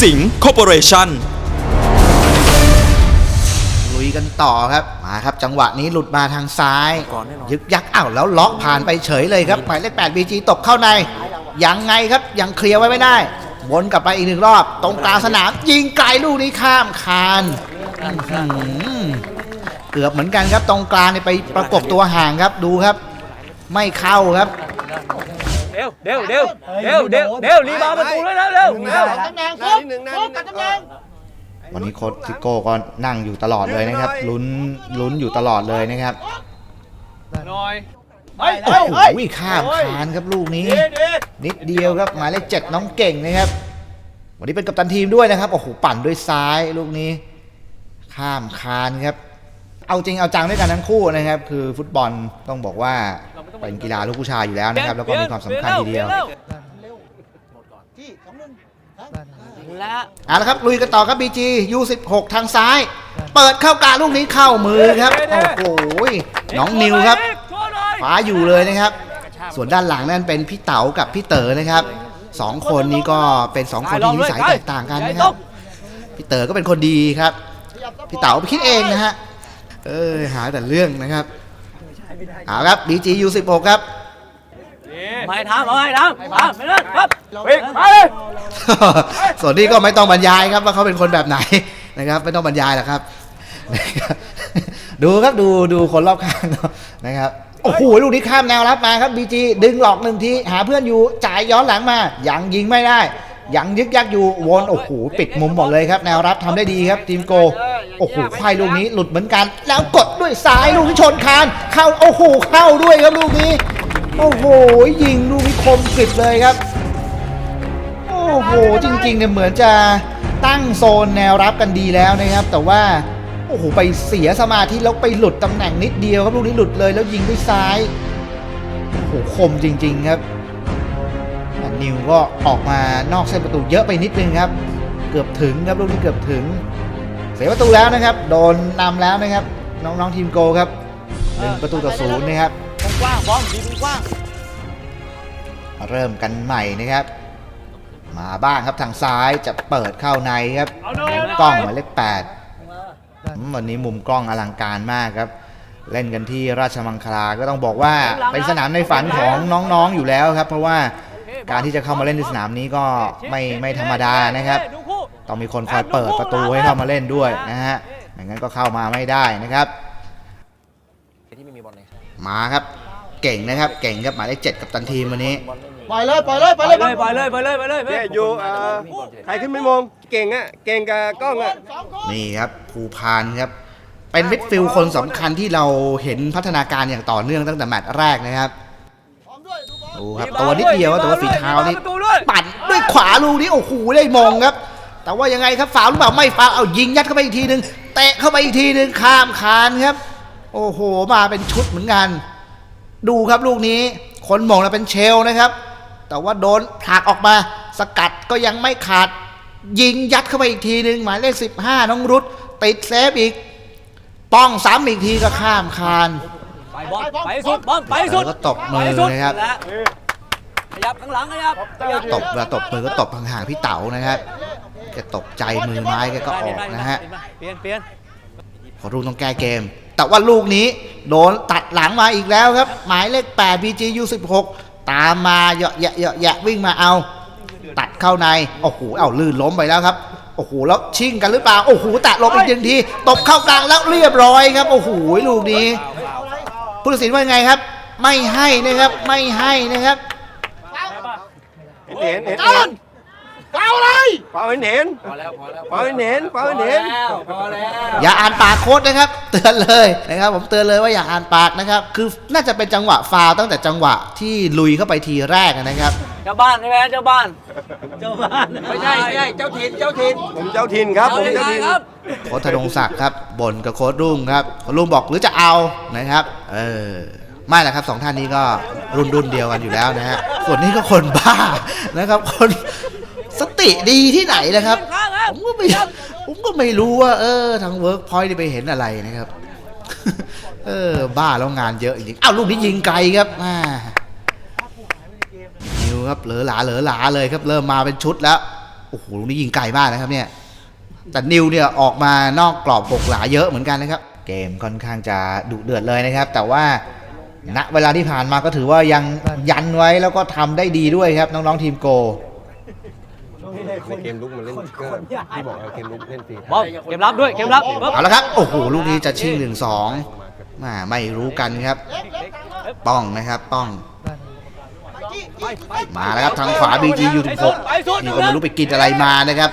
สิงห์คอร์ปอเรชั่นลุยกันต่อครับมาครับ จังหวะนี้หลุดมาทางซ้าย ยึกยักอ้าวแล้วล็อกผ่านไปเฉยเลยครับหมายเลข8 BG ตกเข้าใน ยังไงครับยังเคลียร์ไว้ไม่ได้วนกลับไปอีกหนึ่งรอบ ตรงกลางสนาม ยิงไกลลูกนี้ข้ามคานอื้อหือเกือบเหมือนกันครับตรงกลางเนี่ยไปประกบตัวห่างครับดูครับ ไม่เข้าครับ เร็วเร็วเร็วเร็วเร็วเร็วรีบาวประตูเลยนะเร็วเร็วตำแหน่งฟุกฟุกกับตำแหน่งวันนี้โค้ชซิโก้ก็นั่งอยู่ตลอดเลยนะครับลุ้นลุ้นอยู่ตลอดเลยนะครับหน่อยเฮ้ยโอ้เฮ้ยโหเฮ้ยข้ามคานครับลูกนี้ดีดีนิดเดียวครับหมายเลขเจ็ดน้องเก่งนะครับ วันนี้เป็นกัปตันทีมด้วยนะครับโอ้โหปั่นด้วยซ้ายลูกนี้ ข้ามคานครับ เอาจริงเอาจังด้วยกันทั้งคู่นะครับ คือฟุตบอลต้องบอกว่าเป็นกีฬาลูกผู้ชายอยู่แล้วนะครับ แล้วก็มีความสำคัญทีเดียวที่สองหนึ่งแล้วเอาละครับลุยกันต่อครับ BG U16 ทางซ้าย เปิดเข้ากลางลูกนี้เข้ามือครับโอ้โหน้องนิวครับช่วยหน่อยฟ้าอยู่เลยนะครับ ส่วนด้านหลังนั่นเป็นพี่เต๋ากับพี่เต๋อนะครับสองคนนี้ก็เป็นสองคนที่นิสัยแตกต่างกันนะครับพี่เต๋อก็เป็นคนดีครับ พี่เต๋าไปคิดเองนะฮะ เออหาแต่เรื่องนะครับเอาครับ BG U16 ครับไม่ทำไม่ทำทำไม่ได้ครับวิ่งไปส่วนนี้ก็ไม่ต้องบรรยายครับว่าเขาเป็นคนแบบไหนนะครับ ไม่ต้องบรรยายหรอกครับนะครับ ดูครับดูดูคนรอบข้างนะครับโอ้โหลูกนี้ข้ามแนวรับมาครับบีจีดึงหลอกหนึ่งทีหาเพื่อนอยู่จ่ายย้อนหลังมายังยิงไม่ได้ ยังยึกยักอยู่วนโอ้โหปิดมุมหมดเลยครับ แนวรับทำได้ดีครับทีมโกโอ้โหไขว้ลูกนี้หลุดเหมือนกัน แล้วกดด้วยซ้ายลูกนี้ชนคานเข้าโอ้โหเข้าด้วยครับลูกนี้ โอ้โหยิงลูกนี้คมกริบเลยครับ โอ้โหจริงๆเนี่ยเหมือนจะตั้งโซนแนวรับกันดีแล้วนะครับ แต่ว่าโอ้โหไปเสียสมาธิแล้วไปหลุดตำแหน่งนิดเดียวครับลูกนี้หลุดเลยแล้วยิงด้วยซ้ายโอ้โหคมจริง ๆ ครับ นิวก็ออกมานอกเส้นประตูเยอะไปนิดนึงครับ เกือบถึงครับลูกนี้เกือบถึง เสียประตูแล้วนะครับ โดนนำแล้วนะครับ น้องๆทีมโกครับหนึ่งประตูต่อศูนย์นะครับกว้างบอลดีกว้างเริ่มกันใหม่นะครับ มาบ้างครับทางซ้ายจะเปิดเข้าในครับมุมกล้องหมายเลขแปดอืมวันนี้มุมกล้องอลังการมากครับ เล่นกันที่ราชมังคลาก็ต้องบอกว่าเป็นสนามในฝันของน้องๆอยู่แล้วครับ เพราะว่า การที่จะเข้ามาเล่นในสนามนี้ก็ไม่ไม่ธรรมดานะครับดูคู่ต้องมีคนคอยเปิดประตูให้เข้ามาเล่นด้วยนะฮะไม่งั้นก็เข้ามาไม่ได้นะครับที่ไม่มีบอลเลยมาครับเก่งนะครับ เก่งครับหมายเลขเจ็ดกับตันทีมวันนี้ปล่อยเลยปล่อยเลยปไปล่อยเลเลยยไปเลยไปเลยไปเลยเนี่ยอยู่เอ่อใครขึ้นไม่มองเก่งอะเก่งกับกล้องอะสองคนนี่ครับภูพานครับ เป็นมิดฟิลด์คนสำคัญที่เราเห็นพัฒนาการอย่างต่อเนื่องตั้งแต่แมตช์แรกนะครับพร้อม ด้วยดูบอลดูครับตัวนิดเดียวแต่ว่าฝีเท้านี่ประตูด้วยปั่นด้วยขวาลูกนี้โอ้โหได้มงครับ แต่ว่ายังไงครับฝาวหรือเปล่าไม่ฝาวเอายิงยัดเข้าไปอีกทีหนึ่งเตะเข้าไปอีกทีหนึ่งข้ามคานครับ โอ้โหมาเป็นชุดเหมือนกัน ดูครับลูกนี้คนมงนะเป็นเชลนะครับ แต่ว่าโดนผลักออกมาสกัดก็ยังไม่ขาด ยิงยัดเข้าไปอีกทีหนึ่งหมายเลข 15 น้องรุดติดเซฟอีก ป้องซ้ำอีกทีก็ข้ามคานไป บอลไปสุดบอลไปสุดแล้วก็ตบมือไปสุดนะครับและขยับข้างหลังขยับขยับตบเวลาตบมือก็ตบห่างๆพี่เต๋านะครับแกตกใจมือไม้แกก็ออกนะฮะเปลี่ยนเปลี่ยนพอรุ่งต้องแก้เกม แต่ว่าลูกนี้โดนตัดหลังมาอีกแล้วครับ หมายเลข8 BGU 16 ตามมาเหยาะแยะเหยาะแยะวิ่งมาเอา ตัดเข้าในโอ้โหเอาลื่นล้มไปแล้วครับโอ้โหแล้วชิงกันหรือเปล่าโอ้โหแตะลบอีกหนึ่งทีตบเข้ากลางแล้วเรียบร้อยครับโอ้โหลูกนี้ ผู้ตัดสินว่าไงครับ ไม่ให้นะครับไม่ให้นะครับเห็นเห็นจอนเฝ้าเลยเปล่าเห็นเห็นเปล่าเห็นเห็นเปล่าเห็นเห็นอย่าอ่านปากโค้ดนะครับ เตือนเลยนะครับ ผมเตือนเลยว่าอย่าอ่านปากนะครับ คือน่าจะเป็นจังหวะฟาวล์ตั้งแต่จังหวะที่ลุยเข้าไปทีแรกนะครับ เจ้าบ้านใช่ไหมเจ้าบ้าน เจ้าบ้าน ไม่ใช่ไม่ใช่เจ้าถิ่นเจ้าถิ่น ผมเจ้าถิ่นครับผมเจ้าเจ้าถิ่ถิ่นนครับโค้ชธนงศักดิ์ครับบ่นกับโค้ชรุ่งครับโค้ชรุ่งบอกหรือจะเอานะครับ เออไม่แหละครับสองท่านนี้ก็รุ่นรุ่นเดียวกันอยู่แล้วนะฮะส่วนนี้ก็คนบ้านะครับ คนสติดีที่ไหนนะครับข้างครับผมก็ไม่ผมก็ไม่รู้ว่า เออ ทางเวิร์กพอยต์ไปเห็นอะไรนะครับ เออ บ้าแล้วงานเยอะจริงๆอ้าวลูกนี้ยิงไกลครับอ่านิว ครับเหลือหลาเหลือหลาเลยครับ เริ่มมาเป็นชุดแล้วโอ้โหลูกนี้ยิงไกลมากนะครับเนี่ยแต่นิวเนี่ยออกมานอกกรอบหกหลาเยอะเหมือนกันนะครับ เกมค่อนข้างจะดุเดือดเลยนะครับ แต่ว่าณเวลาที่ผ่านมาก็ถือว่ายังยันไว้แล้วก็ทำได้ดีด้วยครับน้องๆทีมโกในเกมลุกมันเล่นก็ที่บอกเอาเกมลุกเล่นฟรีบอมเกมรับด้วยเกมรับปึ๊บเอาละครับโอ้โหลูกนี้จะชิงหนึ่งสองมาไม่รู้กันครับ ป้องนะครับ ป้อง มาแล้วครับทางขวา BG อยู่ถึงหกนี่ก็ไม่รู้ไปกินอะไรมานะครับ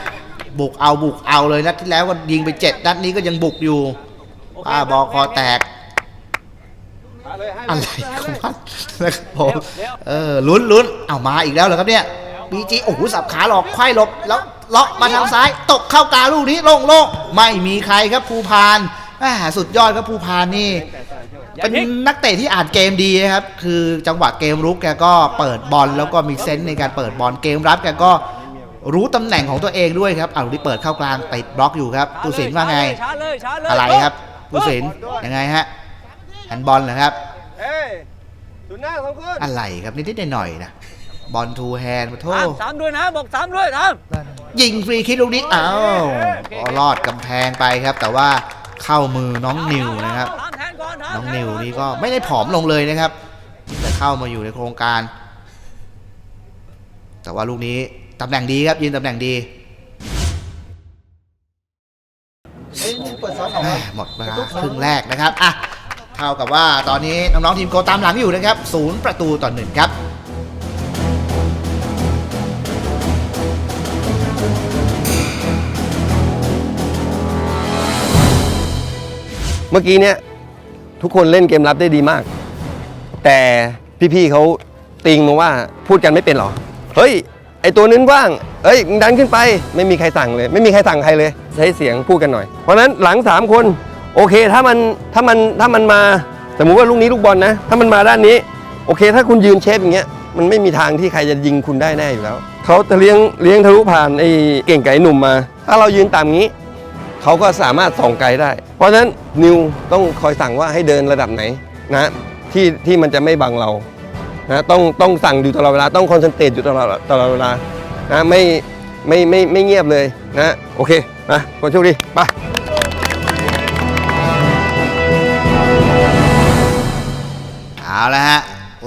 บุกเอาบุกเอาเลยนัดที่แล้วก็ยิงไปเจ็ดนัดนี้ก็ยังบุกอยู่ป้าบอคอแตกอะไรของมันนะครับผมเออลุ้นลุ้นเอามาอีกแล้วเหรอครับเนี่ยบีจีโอ้โหสับขาหลอกไขว้หลบแล้วเลาะมาทางซ้าย ตกเข้ากลางลูกนี้โล่งโล่งไม่มีใครครับภูพานอ่าสุดยอดครับภูพานนี่ เป็นนักเตะที่อ่านเกมดีนะครับ คือจังหวะเกมรุกแกก็เปิดบอลแล้วก็มีเซนส์ในการเปิดบอลเกมรับแกก็รู้ตำแหน่งของตัวเองด้วยครับเอาลูกที่เปิดเข้ากลางติดบล็อกอยู่ครับผู้สินว่าไงช้าเลยช้าเลยอะไรครับผู้สินยังไงฮะแฮนด์บอลเหรอครับเฮ้ยสุดหน้าสองคนอะไรครับนิดๆหน่อยๆนะบอลทูแฮนด์มาโทสามษสามด้วยนะบอกสามด้วยนะยิงฟรีคิกลูกนี้อ้าวก็รอดกำแพงไปครับ แต่ว่าเข้ามือน้องนิวนะครับสามแท นก่อนน้องนิวนี่ก็ไม่ได้ผอมลงเลยนะครับแต่เข้ามาอยู่ในโครงการ แต่ว่าลูกนี้ตำแหน่งดีครับยืนตำแหน่งดีเอ้ยเปิดซ้อนออกแหมาม่หมดเวลาครึ่งแรกนะครับอะเท่ากับว่าตอนนี้น้องๆทีมโกตามหลังอยู่นะครับศูนย์ประตูต่อหนึ่งครับเมื่อกี้เนี่ย ทุกคนเล่นเกมรับได้ดีมาก แต่พี่ๆเขาติงมาว่าพูดกันไม่เป็นหรอ เฮ้ย ไอตัวนั้นว่างเฮ้ยดันขึ้นไป ไม่มีใครสั่งเลย ไม่มีใครสั่งใครเลย ใช้เสียงพูดกันหน่อย เพราะนั้นหลัง 3 คน โอเค ถ้ามัน ถ้ามัน ถ้ามันมา สมมุติว่าลูกนี้ลูกบอลนะ ถ้ามันมาด้านนี้ โอเค ถ้าคุณยืนเชฟอย่างเงี้ย มันไม่มีทางที่ใครจะยิงคุณได้แน่อยู่แล้ว เขาจะเลี้ยง เลี้ยงทะลุผ่านไอเก่งไก่หนุ่มมา ถ้าเรายืนต่ำงี้ เขาก็สามารถส่องไกลได้ เพราะฉะนั้นนิวต้องคอยสั่งว่าให้เดินระดับไหนนะที่ที่มันจะไม่บังเรานะต้องต้องสั่งอยู่ตลอดเวลาต้องคอนเซนเทรตอยู่ตลอดตลอดเวลานะไม่ไม่ไม่ไม่เงียบเลยนะโอเคนะคนโชคดีไปเอาละฮะ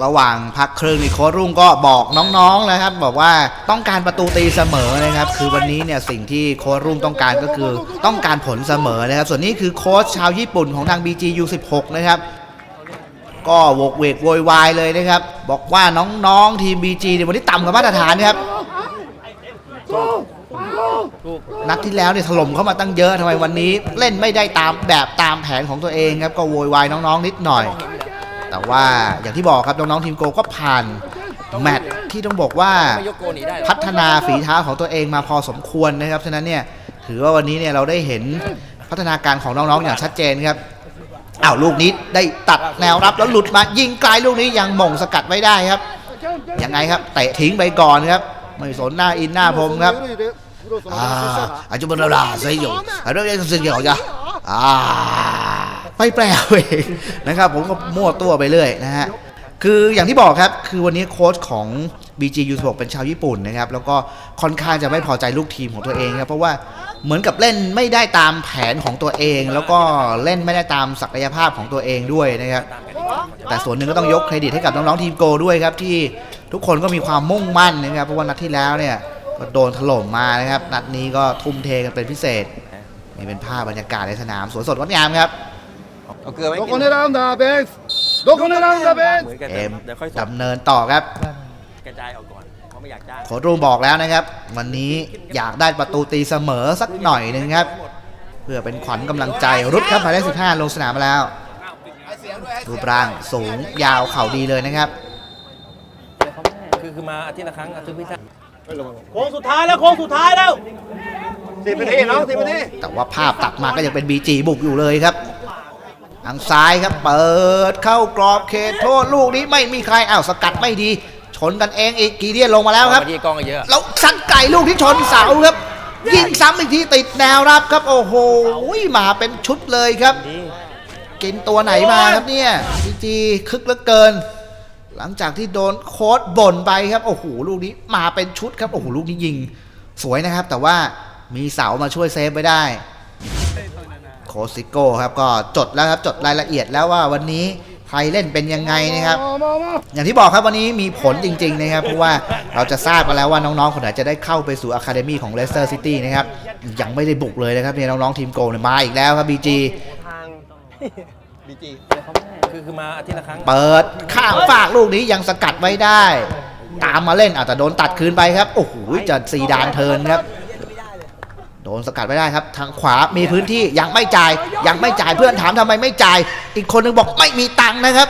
ระหว่างพักครึ่งนี่โค้ชรุ่งก็บอกน้องๆแล้วครับ บอกว่าต้องการประตูตีเสมอนะครับ คือวันนี้เนี่ยสิ่งที่โค้ชรุ่งต้องการก็คือต้องการผลเสมอนะครับ ส่วนนี้คือโค้ชชาวญี่ปุ่นของทาง BG U16 นะครับก็โวกเวกโวยวายเลยนะครับ บอกว่าน้องๆทีม BG เนี่ยวันนี้ต่ำกว่ามาตรฐานนะครับนัดที่แล้วเนี่ยถล่มเข้ามาตั้งเยอะทำไมวันนี้ เล่นไม่ได้ตามแบบตามแผนของตัวเองครับ ก็โวยวายน้องๆนิดหน่อย แต่ว่าอย่างที่บอกครับน้องๆทีมโกก็ผ่านแมตช์ที่ต้องบอกว่าพัฒนาฝีเท้าของตัวเองมาพอสมควรนะครับฉะนั้นเนี่ยถือว่าวันนี้เนี่ยเราได้เห็นพัฒนาการของน้องๆอย่างชัดเจนครับอ้าวลูกนี้ได้ตัดแนวรับแล้วหลุดมายิงไกลลูกนี้ยังหม่งสกัดไว้ได้ครับยังไงครับเตะทิ้งไปก่อนครับไม่สนหน้าอินหน้าพรมครับอ่าอาจจะเป็นเวลาซะอยู่อันนี้ยังสิ่งเดียวจ้ะอ่า ไม่แปลเองนะครับ ผมก็มั่วตัวไปเรื่อยนะฮะคืออย่างที่บอกครับ คือวันนี้โค้ชของ BG U16 เป็นชาวญี่ปุ่นนะครับ แล้วก็ค่อนข้างจะไม่พอใจลูกทีมของตัวเองครับ เพราะว่าเหมือนกับเล่นไม่ได้ตามแผนของตัวเอง แล้วก็เล่นไม่ได้ตามศักยภาพของตัวเองด้วยนะครับ แต่ส่วนหนึ่งก็ต้องยกเครดิตให้กับน้องๆทีมโกด้วยครับ ที่ทุกคนก็มีความมุ่งมั่นนะครับ เพราะว่านัดที่แล้วเนี่ยก็โดนถล่มมานะครับ นัดนี้ก็ทุ่มเทกันเป็นพิเศษนี่เป็นภาพบรรยากาศในสนามสวนสดงดงามครับ เอาเกลือไหม どこ狙うんだベンスどこ狙うんだベンス เกมดำเนินต่อครับ กระจายออกก่อนเขาไม่อยากจ้าง โค้ชรุ่งบอกแล้วนะครับ วันนี้อยากได้ประตูตีเสมอสักหน่อยหนึ่งครับ เพื่อเป็นขวัญกำลังใจรุดครับหมายเลข15 ลงสนามมาแล้วรูปร่างสูงยาวเข่าดีเลยนะครับ คือคือมาอาทิตย์ละครั้งอาทิตย์พิเศษโค้งสุดท้ายแล้วโค้งสุดท้ายแล้ว สิบนาทีน้องสิบนาที แต่ว่าภาพตัดมาก็ยังเป็น BG บุกอยู่เลยครับ ทางซ้ายครับเปิดเข้ากรอบเขตโทษลูกนี้ไม่มีใครอ้าวสกัดไม่ดี ชนกันเองอีกกีเดียนลงมาแล้วครับที่กล้องเยอะแล้วสันไก่ลูกที่ชนเสาครับยิงซ้ำอีกทีติดแนวรับครับ โอ้โหมาเป็นชุดเลยครับ กินตัวไหนมาครับเนี่ยพีจีคึกเหลือเกิน หลังจากที่โดนโค้ดบ่นไปครับโอ้โหลูกนี้มาเป็นชุดครับโอ้โหลูกนี้ยิง สวยนะครับ แต่ว่ามีเสามาช่วยเซฟไว้ได้ โคซิโก้ครับก็จดแล้วครับจดรายละเอียดแล้วว่าวันนี้ใครเล่นเป็นยังไงนะครับ อย่างที่บอกครับวันนี้มีผลจริง ๆ นะครับ เพราะว่าเราจะทราบกันแล้วว่าน้องๆคนไหนจะได้เข้าไปสู่อะคาเดมี่ของเลสเตอร์ซิตี้นะครับยังไม่ได้บุกเลยนะครับเนี่ยน้องๆทีมโกลเนี่ยมาอีกแล้วครับบีจีทางบีจีคือคือมาอาทิตย์ละครั้ง เปิดข้างฝากลูกนี้ยังสกัดไว้ได้ ตามมาเล่นอาจจะโดนตัดคืนไปครับ โอ้โหจะซีดานเทิร์นครับโด นสกัดไม่ได้ครับ ทางขวามีพื้นที่ยังไม่จ่าย ยังไม่จ่ายเพื่อนถามทำไมไม่จ่าย อีกคนนึงบอกไม่มีตังค์นะครับ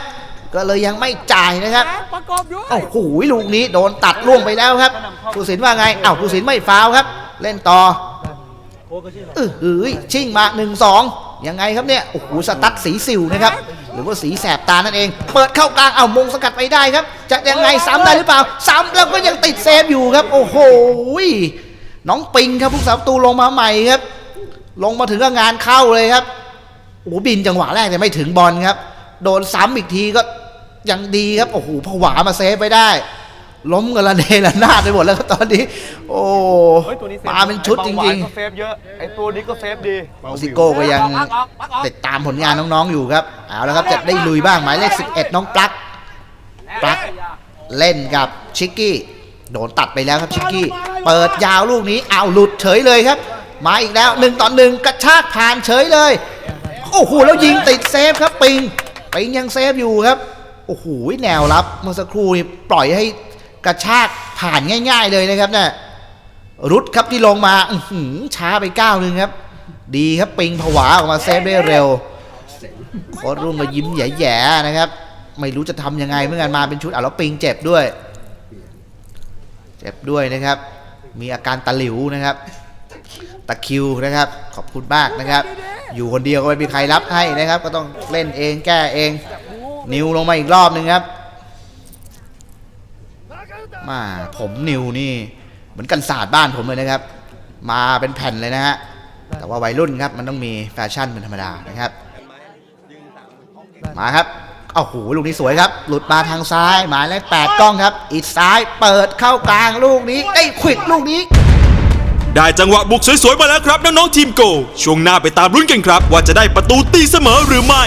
ก็เลยยังไม่จ่ายนะครับประกอบด้วยโอ้โหลูกนี้โดนตัดล่วงไปแล้วครับผู้สินว่าไงอ้าวผู้สินไม่ฟาวล์ครับ เล่นต่อเออเฮ้ยชิ่งมา1นสองยังไงครับเนี่ยโอ้โหสตั๊ดสีสิวนะครับหรือว่าสีแสบตานั่นเอง เปิดเข้ากลางเอามงสกัดไปได้ครับ จะยังไงซ้ำได้หรือเปล่า ซ้ำแล้วก็ยังติดเซฟอยู่ครับ โอ้โห น้องปิงครับผู้สาประตูลงมาใหม่ครับ ลงมาถึงก็งานเข้าเลยครับโอ้โหบินจังหวะแรกแต่ไม่ถึงบอลครับ โดนซ้ำอีกทีก็ยังดีครับโอ้โหผวามาเซฟไปได้ ล้มกันละเนระนาดไปหมดแล้วครับตอนนี้ โอ้เฮ้ยตัวนี้เซฟมาเป็นชุดจริงก็เซฟเยอะไอตัวนี้ก็เซฟดีๆโอซิโก้ก็ยังติดตามผลงานน้องๆอยู่ครับเอาแล้วครับจะได้ลุยบ้างหมายเลข11 น้องปลั๊กปลั๊กเล่นกับชิกกี้ โดนตัดไปแล้วครับชิกกี้ เปิดยาวลูกนี้เอาวหลุดเฉยเลยครับ มาอีกแล้วหนึ่งต่อหนึ่งกระชากผ่านเฉยเลย โอ้โหแล้วยิงติดเซฟครับปิงปิงยังเซฟอยู่ครับ โอ้โหแนวรับเมื่อสักครู่นี่ปล่อยให้กระชากผ่านง่าย ๆ เลยนะครับเนี่ยรุดครับที่ลงมาอื้อหือช้าไปก้าวหนึ่งครับ ดีครับปิงผวาออกมาเซฟได้เร็วโค้ดรุ่งก็ยิ้มแย่ๆนะครับ ไม่รู้จะทำยังไงเหมื่อนกันมาเป็นชุดอะแล้วปิงเจ็บด้วย เจ็บด้วยนะครับ มีอาการตะหลิวนะครับ ตะคิวนะครับ ขอบคุณมากนะครับ อยู่คนเดียวก็ไม่มีใครรับให้นะครับ ก็ต้องเล่นเองแก้เอง นิวลงมาอีกรอบหนึ่งครับ มาผมนิวนี่ เหมือนกันศาสตร์บ้านผมเลยนะครับ มาเป็นแผ่นเลยนะฮะ แต่ว่าวัยรุ่นครับมันต้องมีแฟชั่นเป็นธรรมดานะครับ มาครับ โอ้โหลูกนี้สวยครับ หลุดมาทางซ้าย หมายเลขแปดกล้องครับ อีกซ้ายเปิดเข้ากลางลูกนี้ไอ้ยควิดลูกนี้ ได้จังหวะบุกสวยๆมาแล้วครับน้องๆทีมโก ช่วงหน้าไปตามลุ้นกันครับ ว่าจะได้ประตูตีเสมอหรือไม่